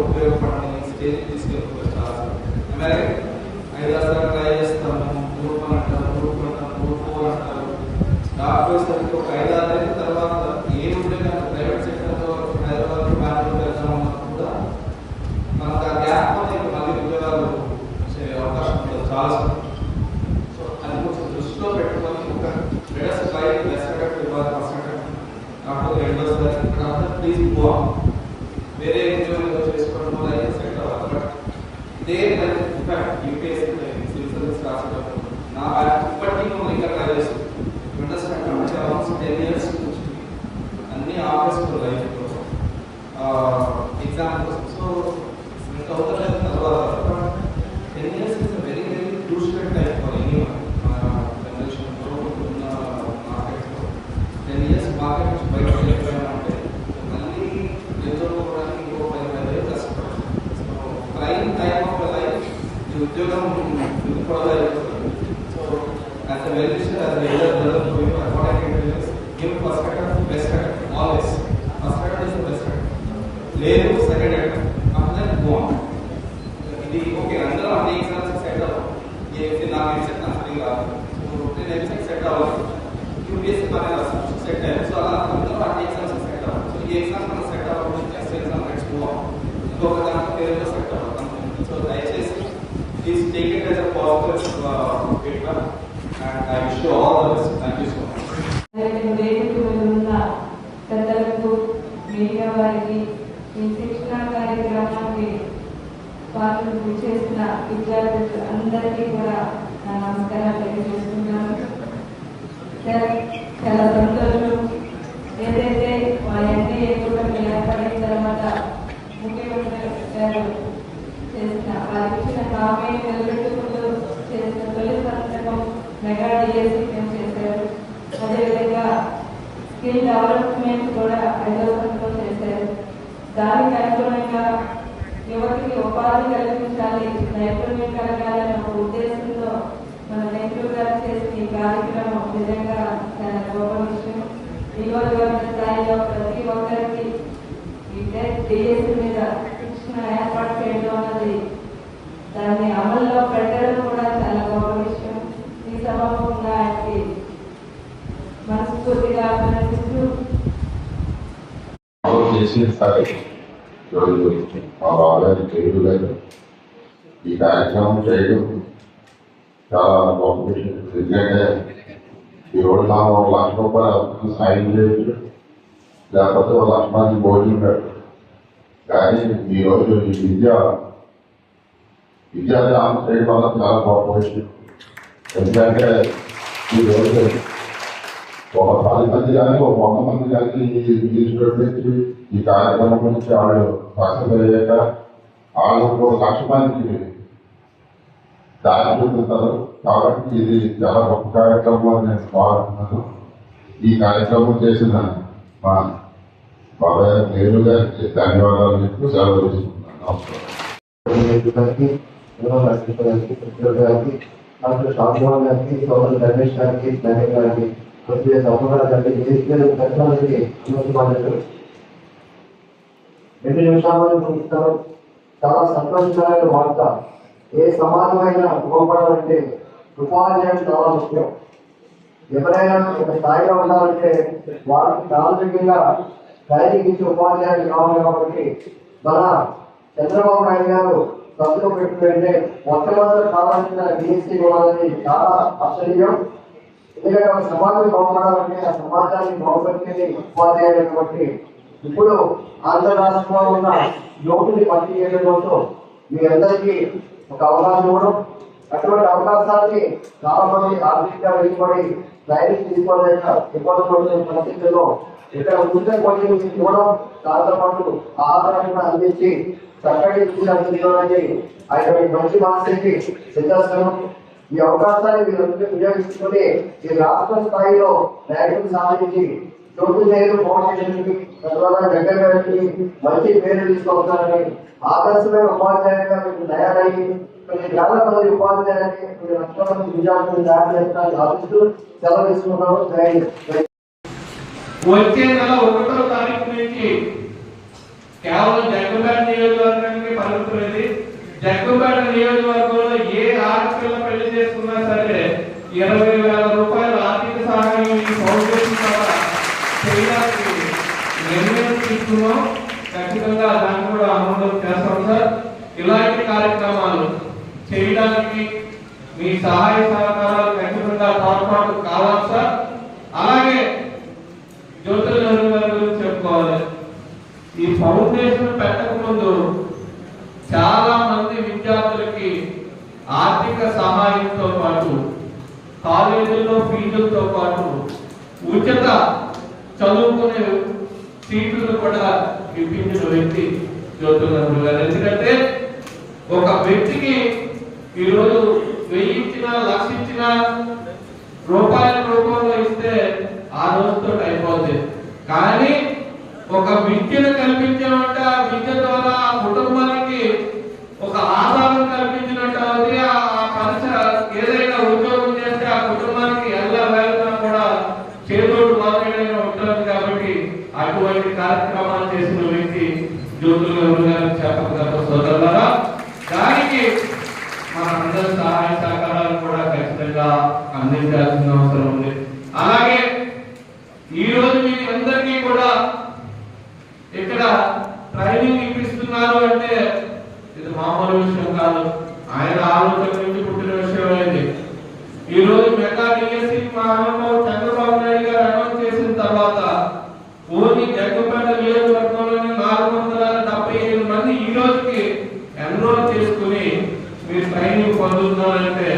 మార్కెట్లో ఉపయోగపడని స్టేజ్ తీసుకెళ్ళిపోవచ్చు ఐదు రాష్ట్రాలు ట్రై చేస్తాము గ్రూప్ వన్ అంటారు గ్రూప్ అంటారు గ్రూప్ ఫోర్ అంటారు డాక్టర్స్ ఒక ఐదు ఆరు అయిన తర్వాత ఏ ఉద్యోగం ప్రైవేట్ సెక్టర్లో హైదరాబాద్ బెంగళూరు వెళ్దాం అన్నప్పుడు కూడా మనకు ఆ గ్యాప్ అనేది మళ్ళీ ఉద్యోగాలు వచ్చే అవకాశం ఉంటుంది చాలా సో అది కొంచెం దృష్టిలో పెట్టుకొని ఒక లెటర్స్ ట్రై రెస్పెక్ట్ ఇవ్వాలి పర్సెంట్ కాకపోతే రెండు వస్తుంది కాకపోతే ప్లీజ్ గో వేరే ఉద్యోగంలో ఇదే ఇన్ఫాక్ట్ యూపీఎస్సీ సివిల్ సర్వీస్ రాసేటప్పుడు నా ఇప్పటికీ నువ్వు ఇంకా ట్రై చేస్తుంది అండర్స్టాండ్ అంటే ఆల్మోస్ట్ టెన్ ఇయర్స్ నుంచి అన్ని ఆఫీస్ లైఫ్ కోసం. ఎగ్జామ్ కోసం. సో ఇంకా అవుతలేదు తర్వాత ten years is very very crucial type for any మన జనరేషన్లో ఉన్న మార్కెట్లో టెన్ ఇయర్స్ మార్కెట్ నుంచి బయట వెళ్ళిపోయామంటే మళ్ళీ నిద్రపోవడానికి ఇంకో పది పది వేలు కష్టపడాలి so prime time of life ఈ ఉద్యోగం నిలుపుకోవాలి so as a well wisher as leader develop for you according to this give perspective best always perspective is the best లేదు సెకండ్ అటెంప్ట్ అప్పుడు గో ఆన్ ఇది ఓకే అందరూ అన్ని exams set అవ్వాలి ఏ నాకు exam నాకు సరిగ్గా రాదు సో నేను ఎగ్జామ్ సెట్ అవ్వాలి యూపీఎస్సీ పని సెట్ అయ్యాను సో అలా అందరూ అన్ని ఎగ్జామ్స్ సెట్ అవ్వాలి సో ఈ ఎగ్జామ్ మనం సెట్ అవ్వాలి ఎస్ఏ ఎగ్జామ్ నెక్స్ట్ ఇంకొక దాంట్లో పేరులో సెట్ అవ్వాలి సో దయచేసి please take it as a positive feedback and I wish you all the best thank you so much పెద్దలకు మీడియా వారికి ఈ శిక్షణ కార్యక్రమానికి చేసిన విద్యార్థులు అందరికీ కూడా నా నమస్కారాలు తెలియజేస్తున్నాను చాలా సంతోషం. ఏదైతే మా ఎన్డీఏ కూడా ఏర్పడిన తర్వాత ముఖ్యమంత్రి గారు చేసిన వారికి ఇచ్చిన హామీ నిలబెట్టుకుంటూ చేసిన తొలి సంతకం మెగా డిఎస్సీ చేశారు. అదేవిధంగా స్కిల్ డెవలప్మెంట్ కూడా ఐదో సంతకం చేశారు దానికి అనుగుణంగా యువతికి ఉపాధి కల్పించాలి నైపుణ్యం కలగాలనే ఒక ఉద్దేశంతో మన నెహ్రూ గారు చేసిన ఈ కార్యక్రమం నిజంగా చాలా గొప్ప విషయం నియోజకవర్గ స్థాయిలో ప్రతి ఒక్కరికి ఈ డిఎస్సీ మీద శిక్షణ ఏర్పాటు చేయడం అన్నది దాన్ని అమల్లో పెట్టడం కూడా చాలా గొప్ప విషయం. ఈ సభముగా ఆయనకి మనస్ఫూర్తిగా అభినందిస్తూ చేసిన సరే. మా గారు ఈ కార్యక్రమం చేయడం చాలా గొప్ప విషయం ఎందుకంటే ఈ రోజు మనం ఒక లక్ష రూపాయలు సాయం చేయొచ్చు లేకపోతే ఒక లక్ష మంది భోజనం పెట్టు కానీ ఈరోజు ఈ విద్య విద్యాదానం చేయడం వల్ల చాలా గొప్ప విషయం ఎందుకంటే ఈ రోజు ఒక పది మంది కానీ ఒక వంద మంది కానీ ఈ నుంచి ఈ కార్యక్రమం గురించి వాళ్ళు సక్సెస్ అయ్యాక వాళ్ళు ఒక లక్ష మందికి దారి చూపుతారు కాబట్టి ఇది చాలా గొప్ప కార్యక్రమం అని నేను భావిస్తున్నాను ఈ కార్యక్రమం చేసిన మా బాబాయ్ నేరు గారికి ధన్యవాదాలు. చెప్తూ సెలవు తీసుకున్నాను నమస్కారం గారికి గారికి గారికి డాక్టర్ షాజహాన్ గారికి సోదరు రమేష్ గారికి నవీన్ గారికి ప్రతి సంవత్సరాలు తీసుకెళ్ళి దర్శనానికి అనుమతించబడ్డారు రెండు నిమిషాల్లో చూస్తారు చాలా సంతోషకరమైన వార్త ఏ సమాజమైనా బాగుపడాలంటే ఉపాధ్యాయులు చాలా ముఖ్యం. ఎవరైనా ఒక స్థాయిలో ఉండాలంటే వాళ్ళకి ప్రాథమికంగా ట్రైనింగ్ ఉపాధ్యాయులు కావాలి కాబట్టి మన చంద్రబాబు నాయుడు గారు సభలో పెట్టుకుంటే మొట్టమొదటి కావాల్సిన బీఎస్సీ ఇవ్వాలని చాలా ఆశ్చర్యం. ఎందుకంటే ఒక సమాజం బాగుపడాలంటే ఆ సమాజాన్ని బాగుపరిచేది ఉపాధ్యాయులు కాబట్టి ఇప్పుడు ఆంధ్ర రాష్ట్రంలో ఉన్న యువకుని భర్తీ చేయడం కోసం మీ అందరికీ ఒక అవకాశం ఇవ్వడం అటువంటి అవకాశాన్ని చాలా మంది ఆర్థికంగా వెలువడి ట్రైనింగ్ తీసుకోలేక ఇబ్బంది పడుతున్న పరిస్థితుల్లో ఇక్కడ ముందే కోచింగ్ ఇవ్వడం దాంతో పాటు ఆహారం కూడా అందించి చక్కటి విద్య అందించడానికి ఆయన మంచి మాస్టర్కి సిద్ధాంతం ఈ అవకాశాన్ని మీరు వినియోగించుకుని ఈ రాష్ట్ర స్థాయిలో ర్యాంకులు సాధించి చోటు చేయడం ఫౌండేషన్కి తద్వారా దగ్గర గారికి మంచి పేరు తీసుకొస్తారని ఆదర్శమైన ఉపాధ్యాయులుగా మీకు తయారయ్యి కొన్ని వేల మంది ఉపాధ్యాయులకి కొన్ని లక్షల మంది విద్యార్థులు తయారు చేస్తారని ఆశిస్తూ సెలవు తీసుకుంటాము. జై వచ్చే నెల ఒకటో తారీఖు నుంచి కేవలం జగ్గంపేట నియోజకవర్గానికి పరిమితమైంది జగ్గంపేట నియోజకవర్గంలో ఏ ఆడపిల్ల పెళ్ళి చేసుకున్నా సరే ఇరవై వేల రూపాయల ఆర్థిక సహాయం ఈ ఫౌండేషన్ ద్వారా చేయడానికి నిర్ణయం తీసుకున్నాం ఖచ్చితంగా దాన్ని కూడా అమలు చేస్తాం సార్ ఇలాంటి కార్యక్రమాలు చేయడానికి మీ సహాయ సహకారాలు ఖచ్చితంగా తోడ్పాటు కావాలి సార్ అలాగే జ్యోతుల గురించి చెప్పుకోవాలి. ఈ ఫౌండేషన్ పెట్టకముందు చాలా మంది విద్యార్థులకి ఆర్థిక సహాయంతో పాటు కాలేజీల్లో ఫీజులతో పాటు ఉచిత చదువుకునే సీట్లు కూడా ఇప్పించిన వ్యక్తి జ్యోతుల గారు ఎందుకంటే ఒక వ్యక్తికి ఈరోజు వెయ్యి ఇచ్చినా లక్ష ఇచ్చినా రూపాయల రూపంలో ఇస్తే ఆ రోజుతో అయిపోతుంది కానీ ఒక విద్యను కల్పించామంటే ఆ విద్యతో ద్వారా ఆ కుటుంబానికి ఒక ఆధారం కల్పించినట్టు అవుతుంది ఆ పరిసర ఏదైనా ఉద్యోగం చేస్తే ఆ కుటుంబానికి ఎలా వేళన కూడా చేదోడు మాత్రమే ఉంటుంది కాబట్టి అటువంటి కార్యక్రమాలు చేసిన వ్యక్తి జ్యోతుల నెహ్రూ గారు చెప్పగల సోదరులారా దానికి మనందరి సహాయ సహకారాలు కూడా ఖచ్చితంగా అందించాల్సిన అవసరం ఉంది. అలాగే ఈ రోజు మీ అందరికీ కూడా ఇక్కడ ట్రైనింగ్ ఇప్పిస్తున్నారు అంటే ఇది మామూలు విషయం కాదు. ఆయన ఆలోచన నుంచి పుట్టిన విషయం అయింది ఈ రోజు మెగా డిఎస్సి మహానుభావు చంద్రబాబు నాయుడు గారు అనౌన్స్ చేసిన తర్వాత ఓన్లీ జగ్గపేట నియోజకవర్గంలోని నాలుగు వందల డెబ్బై ఐదు మంది ఈ రోజుకి ఎన్రోల్ చేసుకుని మీరు ట్రైనింగ్ పొందుతున్నారంటే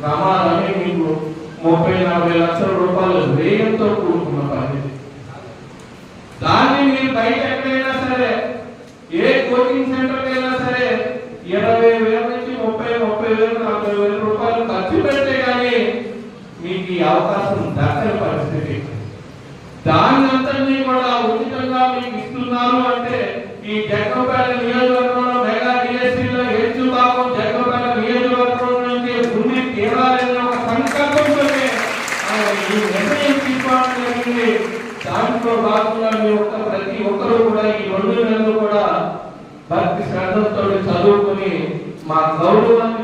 ప్రమాదమే మీకు ముప్పై నలభై లక్షల రూపాయలు వ్యయంతో కూడుకున్న పని దాన్ని మీరు బయట ఎక్కడైనా సరే ఏ కోచింగ్ సెంటర్ అయినా సరే ఇరవై వేల నుంచి ముప్పై వేలు నలభై వేల రూపాయలు ఖర్చు పెడితే కానీ మీకు ఈ అవకాశం దక్కని పరిస్థితి. దాని అంతటినీ కూడా ఉచితంగా మీకు ఇస్తున్నారు అంటే ఈ జగ్గంపేట నియోజకవర్గంలో మెగా డిఎస్సీలో హెచ్చు భాగం జగ్గంపేట నియోజకవర్గం నుంచి భూమి తీరాలనే ఒక సంకల్పంతోనే ఈ నిర్ణయం తీసుకోవడం జరిగింది. దాంట్లో భాగంగా మీ ఒక్క ప్రతి ఒక్కరూ కూడా ఈ రెండు నెలలు కూడా భక్తి శ్రద్ధలతో చదువుకుని మా గౌరవాన్ని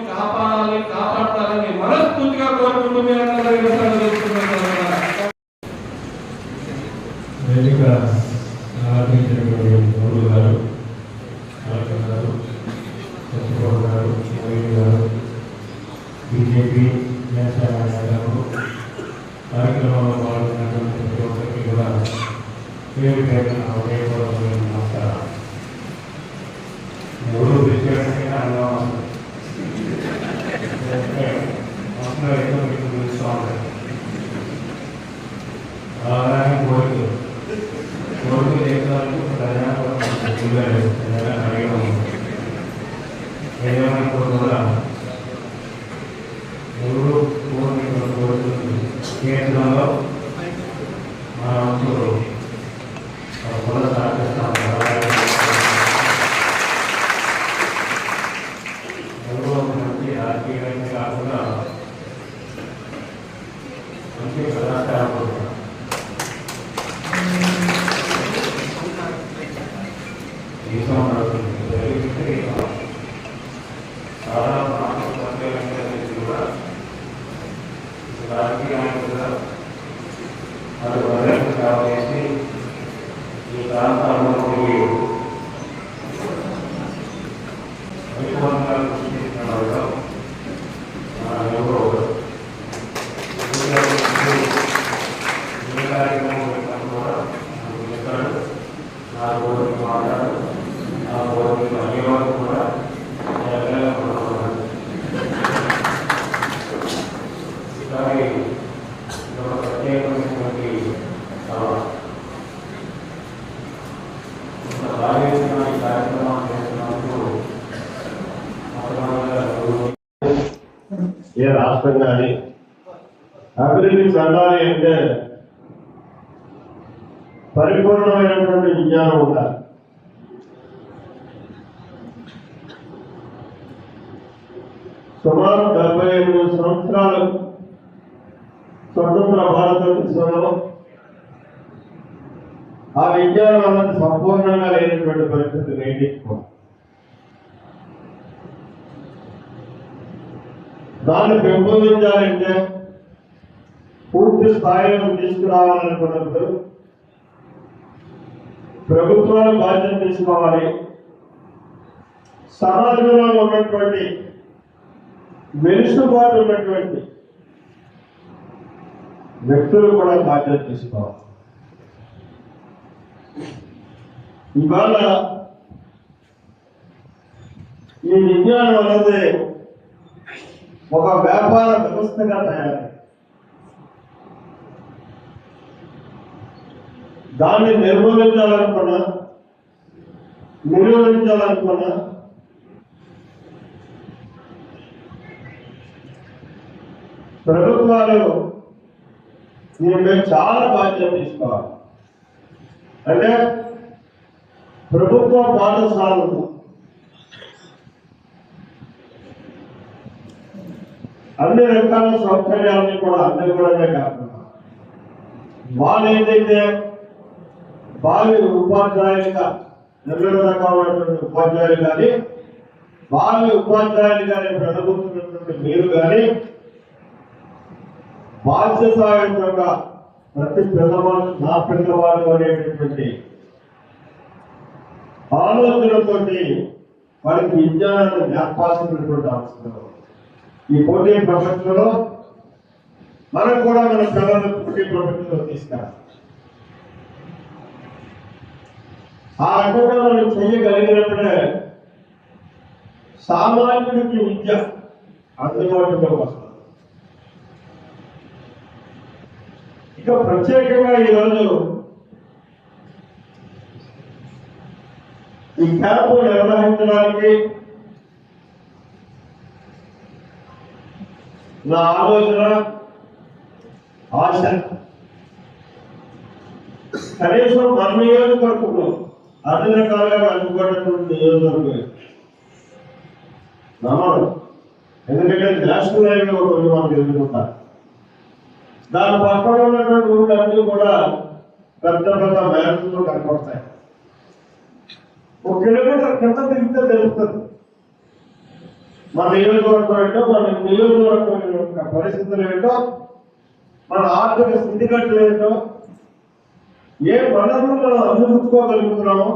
పేరు పేరున హృదయపూర్వకమైన నమస్కారం ఎవరు ప్రత్యేకంగా అనుభవం మనసులో ఏదో మీకు తెలుస్తూ ఉంటుంది అలాగే కోరికలు కోరికలు చేసేదానికి ప్రధాన అడగడం ఏదైనా కూడా మూడు పూర్ణ కోరికలు కేంద్రంలో చాలా ప్రాంత ప్రత్యేకంగా కూడా రాజకీయాన్ని కూడా మరి ప్రజలకు సేవ ఈ ప్రాంతాల్లో ఎవరో కూడా నా మాట్లాడు నా గోరికి అయ్యేవారు కూడా ఏ కానీ అభివృద్ధి చెందాలి అంటే పరిపూర్ణమైనటువంటి విజ్ఞానం ఉండాలి. సుమారు డెబ్బై ఎనిమిది సంవత్సరాలు స్వతంత్ర భారతదేశంలో ఆ విజ్ఞానం అన్నది సంపూర్ణంగా లేనటువంటి పరిస్థితి నేటికి దాన్ని పెంపొందించాలంటే పూర్తి స్థాయిలో తీసుకురావాలనుకున్నప్పుడు ప్రభుత్వాలు బాధ్యత తీసుకోవాలి. సమాజంలో ఉన్నటువంటి వెలుసుబాటు ఉన్నటువంటి వ్యక్తులు కూడా బాధ్యత తీసుకోవాలి. ఇవాళ ఈ విజ్ఞానం అనేది ఒక వ్యాపార వ్యవస్థగా తయారైంది దాన్ని నిర్మూలించాలనుకున్నా నిరోధించాలనుకున్నా ప్రభుత్వాలు దీని మీద చాలా బాధ్యత తీసుకోవాలి. అంటే ప్రభుత్వ పాఠశాలలు అన్ని రకాల సౌకర్యాలని కూడా అందివ్వడమే కాకుండా వాళ్ళు ఏదైతే బావి ఉపాధ్యాయులుగా ఎన్నో రకమైనటువంటి ఉపాధ్యాయులు కానీ బావి ఉపాధ్యాయులు కానీ ప్రజలుతున్నటువంటి మీరు కానీ బాధ్యతాయుతంగా ప్రతి పిల్లవాడు నా పిల్లవాడు అనేటటువంటి ఆలోచనతోటి వారికి విజ్ఞానాన్ని నేర్పాల్సినటువంటి అవసరం. ఈ పోటీ ప్రపంచంలో మనం కూడా మన పిల్లలను పోటీ ప్రపంచంలో తీసుకురా ఆ రకంగా మనం చేయగలిగినప్పుడే సామాన్యుడికి విద్య అందుబాటులో వస్తుంది. ఇక ప్రత్యేకంగా ఈరోజు ఈ క్యాంపు నిర్వహించడానికి నా ఆలోచన ఆశ. కనీసం మన నియోజకవర్గంలో అన్ని రకాలుగా అందుబాటున్నటువంటి నియోజకవర్గం నమ్మడం ఎందుకంటే నేషనల్ హైవే ఒకటి మనకు ఎదుర్కొంటారు దాని పక్కన ఉన్నటువంటి ఊళ్ళన్నీ కూడా పెద్ద పెద్ద మ్యాప్లు కనపడతాయి. ఒక కిలోమీటర్ కింద తిరిగితే తెలుస్తుంది. మన నియోజకవర్గం ఏంటో మన నియోజకవర్గం యొక్క పరిస్థితులు ఏంటో మన ఆర్థిక స్థితిగతులు ఏంటో ఏ వనరులు మనం అందిపుచ్చుకోగలుగుతున్నామో